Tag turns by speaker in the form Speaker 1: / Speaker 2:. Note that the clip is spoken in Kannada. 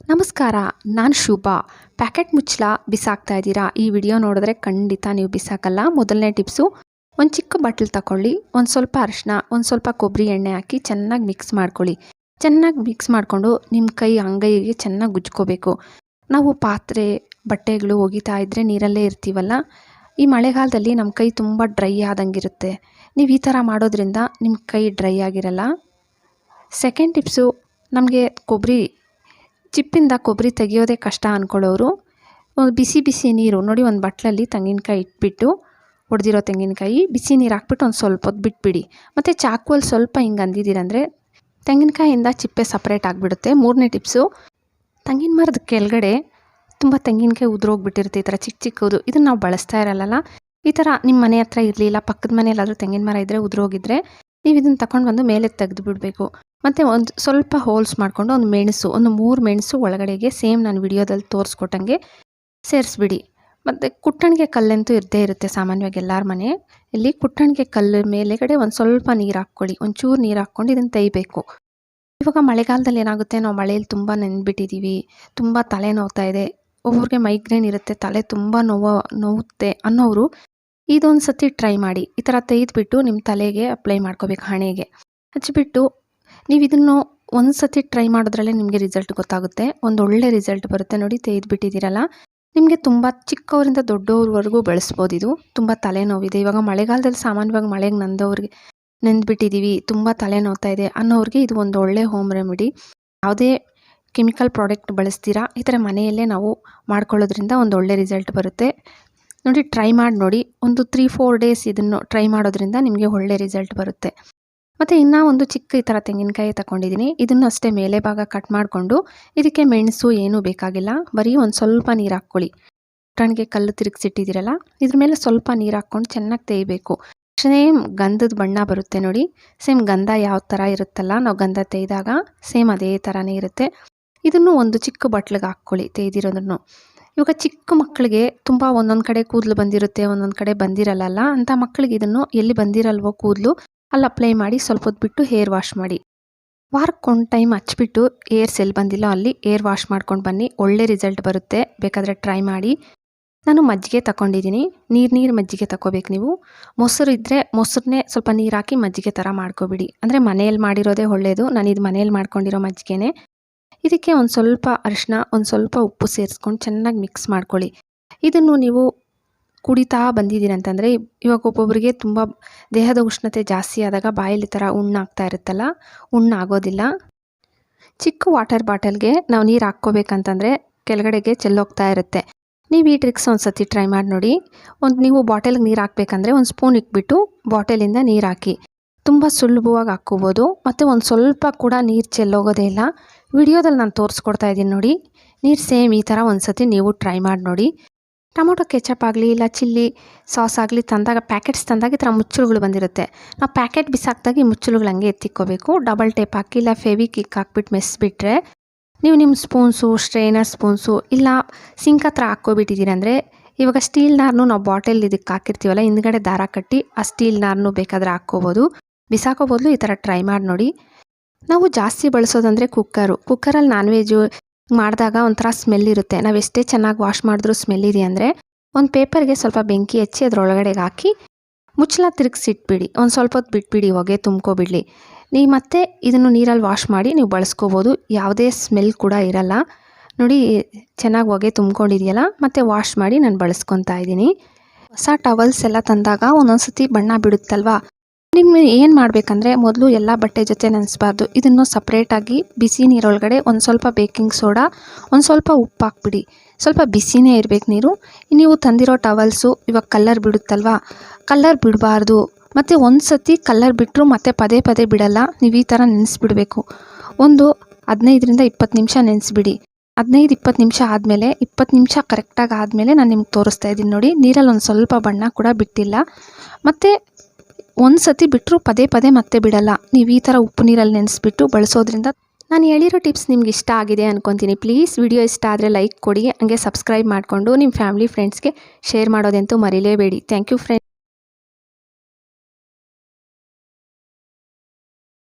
Speaker 1: ನಮಸ್ಕಾರ, ನಾನು ಶುಭಾ. ಪ್ಯಾಕೆಟ್ ಮುಚ್ಚಲ ಬಿಸಾಕ್ತಾ ಇದ್ದೀರಾ? ಈ ವಿಡಿಯೋ ನೋಡಿದ್ರೆ ಖಂಡಿತ ನೀವು ಬಿಸಾಕಲ್ಲ. ಮೊದಲನೇ ಟಿಪ್ಸು, ಒಂದು ಚಿಕ್ಕ ಬಟ್ಲು ತಗೊಳ್ಳಿ ಒಂದು ಸ್ವಲ್ಪ ಅರಿಶಿನ ಒಂದು ಸ್ವಲ್ಪ ಕೊಬ್ಬರಿ ಎಣ್ಣೆ ಹಾಕಿ ಚೆನ್ನಾಗಿ ಮಿಕ್ಸ್ ಮಾಡ್ಕೊಳ್ಳಿ. ಚೆನ್ನಾಗಿ ಮಿಕ್ಸ್ ಮಾಡಿಕೊಂಡು ನಿಮ್ಮ ಕೈ ಅಂಗೈಗೆ ಚೆನ್ನಾಗಿ ಉಜ್ಕೋಬೇಕು ನಾವು ಪಾತ್ರೆ, ಬಟ್ಟೆಗಳು ಒಗಿತಾ ಇದ್ದರೆ ನೀರಲ್ಲೇ ಇರ್ತೀವಲ್ಲ? ಈ ಮಳೆಗಾಲದಲ್ಲಿ ನಮ್ಮ ಕೈ ತುಂಬ ಡ್ರೈ ಆದಂಗಿರುತ್ತೆ. ನೀವು ಈ ಥರ ಮಾಡೋದ್ರಿಂದ ನಿಮ್ಮ ಕೈ ಡ್ರೈ ಆಗಿರಲ್ಲ? ಸೆಕೆಂಡ್ ಟಿಪ್ಸು, ನಮಗೆ ಕೊಬ್ಬರಿ ಚಿಪ್ಪಿಂದ ಕೊಬ್ಬರಿ ತೆಗೆಯೋದೇ ಕಷ್ಟ ಅಂದ್ಕೊಳ್ಳೋರು ಒಂದು ಬಿಸಿ ಬಿಸಿ ನೀರು, ನೋಡಿ ಒಂದು ಬಟ್ಲಲ್ಲಿ ತೆಂಗಿನಕಾಯಿ ಇಟ್ಬಿಟ್ಟು ಹೊಡೆದಿರೋ ತೆಂಗಿನಕಾಯಿ, ಬಿಸಿ ನೀರು ಹಾಕ್ಬಿಟ್ಟು ಒಂದು ಸ್ವಲ್ಪ ಹೊತ್ತು ಬಿಟ್ಬಿಡಿ. ಮತ್ತು ಚಾಕುವಲ್ಲಿ ಸ್ವಲ್ಪ ಹಿಂಗೆ ಅಂದಿದ್ದೀರಂದರೆ, ತೆಂಗಿನಕಾಯಿಂದ ಚಿಪ್ಪೆ ಸಪ್ರೇಟ್ ಆಗಿಬಿಡುತ್ತೆ. ಮೂರನೇ ಟಿಪ್ಸು, ತೆಂಗಿನ ಮರದ ಕೆಳಗಡೆ ತುಂಬ ತೆಂಗಿನಕಾಯಿ ಉದುರೋಗ್ಬಿಟ್ಟಿರುತ್ತೆ, ಈ ಥರ ಚಿಕ್ಕ ಚಿಕ್ಕದು ಇದನ್ನು ನಾವು ಬಳಸ್ತಾ ಇರಲ್ಲ ಈ ಥರ ನಿಮ್ಮ ಮನೆ ಹತ್ರ ಇರಲಿಲ್ಲ, ಪಕ್ಕದ ಮನೆಯಲ್ಲಾದರೂ ತೆಂಗಿನ ಮರ ಇದ್ದರೆ ಉದುರೋಗಿದ್ರೆ, ನೀವು ಇದನ್ನು ತಗೊಂಡು ಬಂದು ಮೇಲೆ ತೆಗೆದು ಬಿಡಬೇಕು ಮತ್ತು ಒಂದು ಸ್ವಲ್ಪ ಹೋಲ್ಸ್ ಮಾಡಿಕೊಂಡು ಒಂದು ಮೆಣಸು, ಒಂದು ಮೂರು ಮೆಣಸು ಒಳಗಡೆಗೆ ಸೇಮ್ ನಾನು ವಿಡಿಯೋದಲ್ಲಿ ತೋರಿಸ್ಕೊಟ್ಟಂಗೆ ಸೇರಿಸ್ಬಿಡಿ. ಮತ್ತು ಕುಟ್ಟಣಿಗೆ ಕಲ್ಲಂತೂ ಇದ್ದೇ ಇರುತ್ತೆ ಸಾಮಾನ್ಯವಾಗಿ ಎಲ್ಲರ ಮನೆ. ಇಲ್ಲಿ ಕುಟ್ಟಣಿಗೆ ಕಲ್ಲು ಮೇಲೆಗಡೆ ಒಂದು ಸ್ವಲ್ಪ ನೀರು ಹಾಕ್ಕೊಳ್ಳಿ, ಒಂಚೂರು ನೀರು ಹಾಕ್ಕೊಂಡು ಇದನ್ನು ತೆಯ್ಬೇಕು ಇವಾಗ ಮಳೆಗಾಲದಲ್ಲಿ ಏನಾಗುತ್ತೆ, ನಾವು ಮಳೆಯಲ್ಲಿ ತುಂಬ ನೆನ್ಬಿಟ್ಟಿದ್ದೀವಿ ತುಂಬ ತಲೆ ನೋವ್ತಾ ಇದೆ. ಒಬ್ಬರಿಗೆ ಮೈಗ್ರೇನ್ ಇರುತ್ತೆ, ತಲೆ ತುಂಬ ನೋವು ನೋವುತ್ತೆ ಅನ್ನೋರು ಇದೊಂದು ಸತಿ ಟ್ರೈ ಮಾಡಿ. ಈ ಥರ ತೆಗೆದುಬಿಟ್ಟು ನಿಮ್ಮ ತಲೆಗೆ ಅಪ್ಲೈ ಮಾಡ್ಕೋಬೇಕು ಹಣೆಗೆ. ಹಚ್ಚಿಬಿಟ್ಟು ನೀವು ಇದನ್ನು ಒಂದು ಸತಿ ಟ್ರೈ ಮಾಡೋದ್ರಲ್ಲೇ ನಿಮಗೆ ರಿಸಲ್ಟ್ ಗೊತ್ತಾಗುತ್ತೆ. ಒಂದು ಒಳ್ಳೆ ರಿಸಲ್ಟ್ ಬರುತ್ತೆ ನೋಡಿ ತೆಗೆದುಬಿಟ್ಟಿದ್ದೀರಲ್ಲ. ನಿಮಗೆ ತುಂಬ ಚಿಕ್ಕವರಿಂದ ದೊಡ್ಡವ್ರವರೆಗೂ ಬಳಸ್ಬೋದು ಇದು. ತುಂಬ ತಲೆನೋವಿದೆ. ಇವಾಗ ಮಳೆಗಾಲದಲ್ಲಿ ಸಾಮಾನ್ಯವಾಗಿ ಮಳೆಗೆ ನಂದವ್ರಿಗೆ ನೆಂದ್ಬಿಟ್ಟಿದ್ದೀವಿ ತುಂಬ ತಲೆನೋವ್ತಾ ಇದೆ ಅನ್ನೋರಿಗೆ ಇದು ಒಂದು ಒಳ್ಳೆ ಹೋಮ್ ರೆಮಿಡಿ ಯಾವುದೇ ಕೆಮಿಕಲ್ ಪ್ರಾಡಕ್ಟ್ ಬಳಸ್ತೀರಾ, ಈ ಥರ ಮನೆಯಲ್ಲೇ ನಾವು ಮಾಡ್ಕೊಳ್ಳೋದ್ರಿಂದ ಒಂದು ಒಳ್ಳೆ ರಿಸಲ್ಟ್ ಬರುತ್ತೆ. ನೋಡಿ ಟ್ರೈ ಮಾಡಿ ನೋಡಿ. ಒಂದು ತ್ರೀ ಫೋರ್ ಡೇಸ್ ಇದನ್ನು ಟ್ರೈ ಮಾಡೋದ್ರಿಂದ ನಿಮಗೆ ಒಳ್ಳೆ ರಿಸಲ್ಟ್ ಬರುತ್ತೆ. ಮತ್ತು ಇನ್ನೂ ಒಂದು ಚಿಕ್ಕ ಈ ಥರ ತೆಂಗಿನಕಾಯಿ ತಗೊಂಡಿದ್ದೀನಿ ಇದನ್ನು ಅಷ್ಟೇ ಮೇಲೆ ಭಾಗ ಕಟ್ ಮಾಡಿಕೊಂಡು ಇದಕ್ಕೆ ಮೆಣಸು ಏನೂ ಬೇಕಾಗಿಲ್ಲ. ಬರೀ ಒಂದು ಸ್ವಲ್ಪ ನೀರು ಹಾಕ್ಕೊಳ್ಳಿ. ಟಣ್ಗೆ ಕಲ್ಲು ತಿರುಗಿಸಿಟ್ಟಿದ್ದೀರಲ್ಲ, ಇದ್ರ ಮೇಲೆ ಸ್ವಲ್ಪ ನೀರು ಹಾಕ್ಕೊಂಡು ಚೆನ್ನಾಗಿ ತೇಯಬೇಕು. ಸೇಮ್ ಗಂಧದ ಬಣ್ಣ ಬರುತ್ತೆ ನೋಡಿ. ಸೇಮ್ ಗಂಧ ಯಾವ ಥರ ಇರುತ್ತಲ್ಲ, ನಾವು ಗಂಧ ತೇಯ್ದಾಗ ಸೇಮ್ ಅದೇ ಥರನೇ ಇರುತ್ತೆ. ಇದನ್ನು ಒಂದು ಚಿಕ್ಕ ಬಟ್ಲಿಗೆ ಹಾಕ್ಕೊಳ್ಳಿ ತೇಯ್ದಿರೋದನ್ನು. ಇವಾಗ ಚಿಕ್ಕ ಮಕ್ಕಳಿಗೆ ತುಂಬ ಒಂದೊಂದು ಕಡೆ ಕೂದಲು ಬಂದಿರುತ್ತೆ, ಒಂದೊಂದು ಕಡೆ ಬಂದಿರಲ್ಲ ಅಂಥ ಮಕ್ಕಳಿಗೆ ಇದನ್ನು ಎಲ್ಲಿ ಬಂದಿರಲ್ವೋ ಕೂದಲು ಅಲ್ಲಿ ಅಪ್ಲೈ ಮಾಡಿ ಸ್ವಲ್ಪ ಹೊತ್ತು ಬಿಟ್ಟು ಹೇರ್ ವಾಶ್ ಮಾಡಿ. ವಾರಕ್ಕೊಂದು ಟೈಮ್ ಹಚ್ಬಿಟ್ಟು ಏರ್ ಸೆಲ್ ಬಂದಿಲ್ಲ ಅಲ್ಲಿ ಏರ್ ವಾಶ್ ಮಾಡ್ಕೊಂಡು ಬನ್ನಿ. ಒಳ್ಳೆ ರಿಸಲ್ಟ್ ಬರುತ್ತೆ. ಬೇಕಾದರೆ ಟ್ರೈ ಮಾಡಿ. ನಾನು ಮಜ್ಜಿಗೆ ತಗೊಂಡಿದ್ದೀನಿ ನೀರು ನೀರು ಮಜ್ಜಿಗೆ ತಗೋಬೇಕು ನೀವು. ಮೊಸರು ಇದ್ದರೆ ಮೊಸರನ್ನೇ ಸ್ವಲ್ಪ ನೀರು ಹಾಕಿ ಮಜ್ಜಿಗೆ ಥರ ಮಾಡ್ಕೊಬಿಡಿ. ಅಂದರೆ ಮನೆಯಲ್ಲಿ ಮಾಡಿರೋದೇ ಒಳ್ಳೆಯದು ನಾನು ಇದು ಮನೆಯಲ್ಲಿ ಮಾಡ್ಕೊಂಡಿರೋ ಮಜ್ಜಿಗೆನೇ. ಇದಕ್ಕೆ ಒಂದು ಸ್ವಲ್ಪ ಅರಿಶಿನ ಒಂದು ಸ್ವಲ್ಪ ಉಪ್ಪು ಸೇರಿಸ್ಕೊಂಡು ಚೆನ್ನಾಗಿ ಮಿಕ್ಸ್ ಮಾಡ್ಕೊಳ್ಳಿ. ಇದನ್ನು ನೀವು ಕುಡಿತಾ ಬಂದಿದ್ದೀರಂತಂದರೆ ಇವಾಗ ಒಬ್ಬೊಬ್ಬರಿಗೆ ತುಂಬ ದೇಹದ ಉಷ್ಣತೆ ಜಾಸ್ತಿ ಆದಾಗ ಬಾಯಲ್ಲಿ ಥರ ಉಣ್ಣಾಗ್ತಾ ಇರುತ್ತಲ್ಲ ಉಣ್ಣಾಗೋದಿಲ್ಲ ಚಿಕ್ಕ ವಾಟರ್ ಬಾಟಲ್ಗೆ ನಾವು ನೀರು ಹಾಕ್ಕೋಬೇಕಂತಂದರೆ ಕೆಳಗಡೆಗೆ ಚೆಲ್ಲೋಗ್ತಾ ಇರುತ್ತೆ. ನೀವು ಈ ಟ್ರಿಕ್ಸ್ ಒಂದು ಸತಿ ಟ್ರೈ ಮಾಡಿ ನೋಡಿ. ಒಂದು ನೀವು ಬಾಟಲ್ಗೆ ನೀರು ಹಾಕ್ಬೇಕಂದ್ರೆ ಒಂದು ಸ್ಪೂನ್ ಇಟ್ಬಿಟ್ಟು ಬಾಟಲಿಂದ ನೀರು ಹಾಕಿ. ತುಂಬ ಸುಲಭವಾಗಿ ಹಾಕ್ಕೋಬೋದು. ಮತ್ತು ಒಂದು ಸ್ವಲ್ಪ ಕೂಡ ನೀರು ಚೆಲ್ಲೋಗೋದೇ ಇಲ್ಲ. ವಿಡಿಯೋದಲ್ಲಿ ನಾನು ತೋರಿಸ್ಕೊಡ್ತಾ ಇದ್ದೀನಿ ನೋಡಿ. ನೀರು ಸೇಮ್ ಈ ಥರ ಒಂದು ಸತಿ ನೀವು ಟ್ರೈ ಮಾಡಿ ನೋಡಿ. ಟೊಮೊಟೊ ಕೆಚಪ್ ಆಗಲಿ ಇಲ್ಲ ಚಿಲ್ಲಿ ಸಾಸ್ ಆಗಲಿ ತಂದಾಗ, ಪ್ಯಾಕೆಟ್ಸ್ ತಂದಾಗ ಈ ಥರ ಮುಚ್ಚಳುಗಳು ಬಂದಿರುತ್ತೆ. ನಾವು ಪ್ಯಾಕೆಟ್ ಬಿಸಾಕ್ದಾಗ ಈ ಮುಚ್ಚಳುಗಳು ಹಂಗೆ ಎತ್ತಿಕ್ಕೋಬೇಕು. ಡಬಲ್ ಟೇಪ್ ಹಾಕಿ ಇಲ್ಲ ಫೆವಿ ಕಿಕ್ ಹಾಕ್ಬಿಟ್ಟು ಮೆಸ್ಬಿಟ್ರೆ ನೀವು ನಿಮ್ಮ ಸ್ಪೂನ್ಸು, ಸ್ಟ್ರೈನರ್ ಸ್ಪೂನ್ಸು ಇಲ್ಲ ಸಿಂಕ್ ಹತ್ರ ಹಾಕ್ಕೊಬಿಟ್ಟಿದ್ದೀರಿ ಅಂದರೆ ಇವಾಗ ಸ್ಟೀಲ್ ನಾರ್ನು ನಾವು ಬಾಟಲ್ ಇದಕ್ಕೆ ಹಾಕಿರ್ತೀವಲ್ಲ, ಹಿಂದ್ಗಡೆ ದಾರ ಕಟ್ಟಿ ಆ ಸ್ಟೀಲ್ ನಾರ್ನು ಬೇಕಾದರೆ ಹಾಕ್ಕೋಬೋದು. ಬಿಸಾಕೋಬೋದು ಈ ಥರ ಟ್ರೈ ಮಾಡಿ ನೋಡಿ. ನಾವು ಜಾಸ್ತಿ ಬಳಸೋದಂದರೆ ಕುಕ್ಕರು. ಕುಕ್ಕರಲ್ಲಿ ನಾನ್ ವೆಜ್ಜು ಮಾಡಿದಾಗ ಒಂಥರ ಸ್ಮೆಲ್ ಇರುತ್ತೆ. ನಾವು ಎಷ್ಟೇ ಚೆನ್ನಾಗಿ ವಾಶ್ ಮಾಡಿದ್ರೂ ಸ್ಮೆಲ್ ಇದೆ ಅಂದರೆ ಒಂದು ಪೇಪರ್ಗೆ ಸ್ವಲ್ಪ ಬೆಂಕಿ ಹಚ್ಚಿ ಅದರೊಳಗಡೆಗೆ ಹಾಕಿ ಮುಚ್ಚಲ ತಿರುಗಿಸಿಟ್ಬಿಡಿ. ಒಂದು ಸ್ವಲ್ಪ ಹೊತ್ತು ಬಿಟ್ಬಿಡಿ ಹೊಗೆ ತುಂಬ್ಕೊಬಿಡಲಿ ನೀವು ಮತ್ತೆ ಇದನ್ನು ನೀರಲ್ಲಿ ವಾಶ್ ಮಾಡಿ ನೀವು ಬಳಸ್ಕೋಬೋದು. ಯಾವುದೇ ಸ್ಮೆಲ್ ಕೂಡ ಇರಲ್ಲ. ನೋಡಿ, ಚೆನ್ನಾಗಿ ಹೊಗೆ ತುಂಬ್ಕೊಂಡಿದೆಯಲ್ಲ, ಮತ್ತು ವಾಶ್ ಮಾಡಿ ನಾನು ಬಳಸ್ಕೊತಾ ಇದ್ದೀನಿ. ಹೊಸ ಟವಲ್ಸ್ ಎಲ್ಲ ತಂದಾಗ ಒಂದೊಂದು ಸತಿ ಬಣ್ಣ ಬಿಡುತ್ತಲ್ವಾ? ನಿಮ್ಮ ಏನು ಮಾಡಬೇಕಂದ್ರೆ ಮೊದಲು ಎಲ್ಲ ಬಟ್ಟೆ ಜೊತೆ ನೆನೆಸ್ಬಾರ್ದು. ಇದನ್ನು ಸಪ್ರೇಟಾಗಿ ಬಿಸಿ ನೀರೊಳಗಡೆ ಒಂದು ಸ್ವಲ್ಪ ಬೇಕಿಂಗ್ ಸೋಡಾ ಒಂದು ಸ್ವಲ್ಪ ಉಪ್ಪು ಹಾಕ್ಬಿಡಿ. ಸ್ವಲ್ಪ ಬಿಸಿನೇ ಇರಬೇಕು ನೀರು. ನೀವು ತಂದಿರೋ ಟವಲ್ಸು ಇವಾಗ ಕಲ್ಲರ್ ಬಿಡುತ್ತಲ್ವಾ? ಕಲ್ಲರ್ ಬಿಡಬಾರ್ದು. ಮತ್ತು ಒಂದು ಸತಿ ಕಲ್ಲರ್ ಬಿಟ್ಟರು ಮತ್ತೆ ಪದೇ ಪದೇ ಬಿಡಲ್ಲ. ನೀವು ಈ ಥರ ನೆನೆಸ್ಬಿಡಬೇಕು. ಒಂದು ಹದಿನೈದರಿಂದ ಇಪ್ಪತ್ತು ನಿಮಿಷ ನೆನೆಸ್ಬಿಡಿ. ಹದಿನೈದು, ಇಪ್ಪತ್ತು ನಿಮಿಷ ಆದಮೇಲೆ, ಇಪ್ಪತ್ತು ನಿಮಿಷ ಕರೆಕ್ಟಾಗಿ ಆದಮೇಲೆ ನಾನು ನಿಮ್ಗೆ ತೋರಿಸ್ತಾ ಇದ್ದೀನಿ ನೋಡಿ. ನೀರಲ್ಲಿ ಒಂದು ಸ್ವಲ್ಪ ಬಣ್ಣ ಕೂಡ ಬಿಟ್ಟಿಲ್ಲ. ಮತ್ತು ಒಂದು ಸತಿ ಬಿಟ್ಟರೂ ಪದೇ ಪದೇ ಮತ್ತೆ ಬಿಡಲ್ಲ. ನೀವು ಈ ಥರ ಉಪ್ಪು ನೀರಲ್ಲಿ ನೆನೆಸ್ಬಿಟ್ಟು ಬಳಸೋದ್ರಿಂದ ನಾನು ಹೇಳಿರೋ ಟಿಪ್ಸ್ ನಿಮ್ಗೆ ಇಷ್ಟ ಆಗಿದೆ ಅನ್ಕೊತೀನಿ. ಪ್ಲೀಸ್ ವಿಡಿಯೋ ಇಷ್ಟ ಆದರೆ ಲೈಕ್ ಕೊಡಿ, ಹಂಗೆ ಸಬ್ಸ್ಕ್ರೈಬ್ ಮಾಡಿಕೊಂಡು ನಿಮ್ಮ ಫ್ಯಾಮಿಲಿ, ಫ್ರೆಂಡ್ಸ್ಗೆ ಶೇರ್ ಮಾಡೋದಂತೂ ಮರಿಲೇಬೇಡಿ. Thank you friend